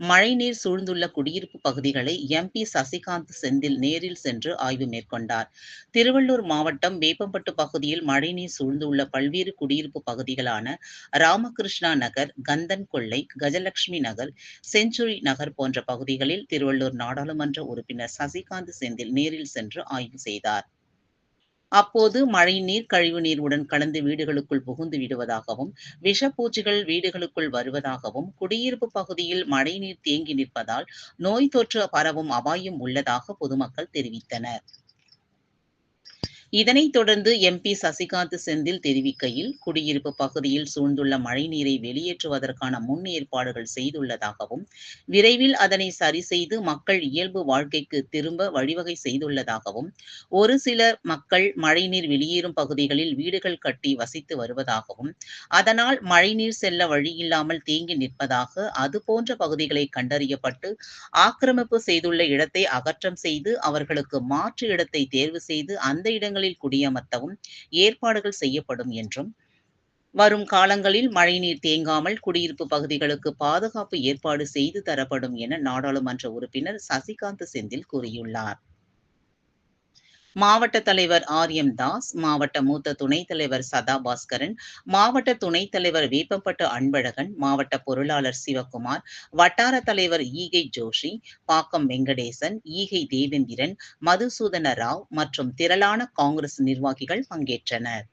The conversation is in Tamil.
மழைநீர் சூழ்ந்துள்ள குடியிருப்பு பகுதிகளை எம்பி சசிகாந்த் செந்தில் நேரில் சென்று ஆய்வு மேற்கொண்டார். திருவள்ளூர் மாவட்டம் வேப்பம்பட்டு பகுதியில் மழைநீர் சூழ்ந்துள்ள பல்வேறு குடியிருப்பு பகுதிகளான ராமகிருஷ்ணா நகர் கந்தன் கொள்ளை கஜலட்சுமி நகர் செஞ்சுரி நகர் போன்ற பகுதிகளில் திருவள்ளூர் நாடாளுமன்ற உறுப்பினர் சசிகாந்த் செந்தில் நேரில் சென்று ஆய்வு செய்தார். அப்போது மழைநீர் கழிவுநீர் உடன் கலந்து வீடுகளுக்குள் புகுந்து விடுவதாகவும் விஷப்பூச்சிகள் வீடுகளுக்குள் வருவதாகவும் குடியிருப்பு பகுதியில் மழைநீர் தேங்கி நிற்பதால் நோய் தொற்று பரவும் அபாயம் உள்ளதாக பொதுமக்கள் தெரிவித்தனர். இதனைத் தொடர்ந்து எம்பி சசிகாந்த் செந்தில் தெரிவிக்கையில் குடியிருப்பு பகுதியில் சூழ்ந்துள்ள மழைநீரை வெளியேற்றுவதற்கான முன் ஏற்பாடுகள் செய்துள்ளதாகவும் விரைவில் அதனை சரி செய்து மக்கள் இயல்பு வாழ்க்கைக்கு திரும்ப வழிவகை செய்துள்ளதாகவும் ஒரு சில மக்கள் மழைநீர் வெளியேறும் பகுதிகளில் வீடுகள் கட்டி வசித்து வருவதாகவும் அதனால் மழைநீர் செல்ல வழியில்லாமல் தேங்கி நிற்பதாக அது போன்ற பகுதிகளை கண்டறியப்பட்டு ஆக்கிரமிப்பு செய்துள்ள இடத்தை அகற்றம் செய்து அவர்களுக்கு மாற்று இடத்தை தேர்வு செய்து அந்த இடங்களில் குடியமர்த்தவும் ஏற்பாடுகள் செய்யப்படும் என்றும் வரும் காலங்களில் மழைநீர் தேங்காமல் குடியிருப்பு பகுதிகளுக்கு பாதுகாப்பு ஏற்பாடு செய்து தரப்படும் என நாடாளுமன்ற உறுப்பினர் சசிகாந்த் செந்தில் கூறியுள்ளார். மாவட்ட தலைவர் ஆர் எம் தாஸ் மாவட்ட மூத்த துணைத் தலைவர் சதா பாஸ்கரன் மாவட்ட துணைத் தலைவர் வேப்பம்பட்டு அன்பழகன் மாவட்ட பொருளாளர் சிவகுமார் வட்டார தலைவர் ஈகை ஜோஷி பாக்கம் வெங்கடேசன் ஈகை தேவேந்திரன் மதுசூதன ராவ் மற்றும் திரளான காங்கிரஸ் நிர்வாகிகள் பங்கேற்றனர்.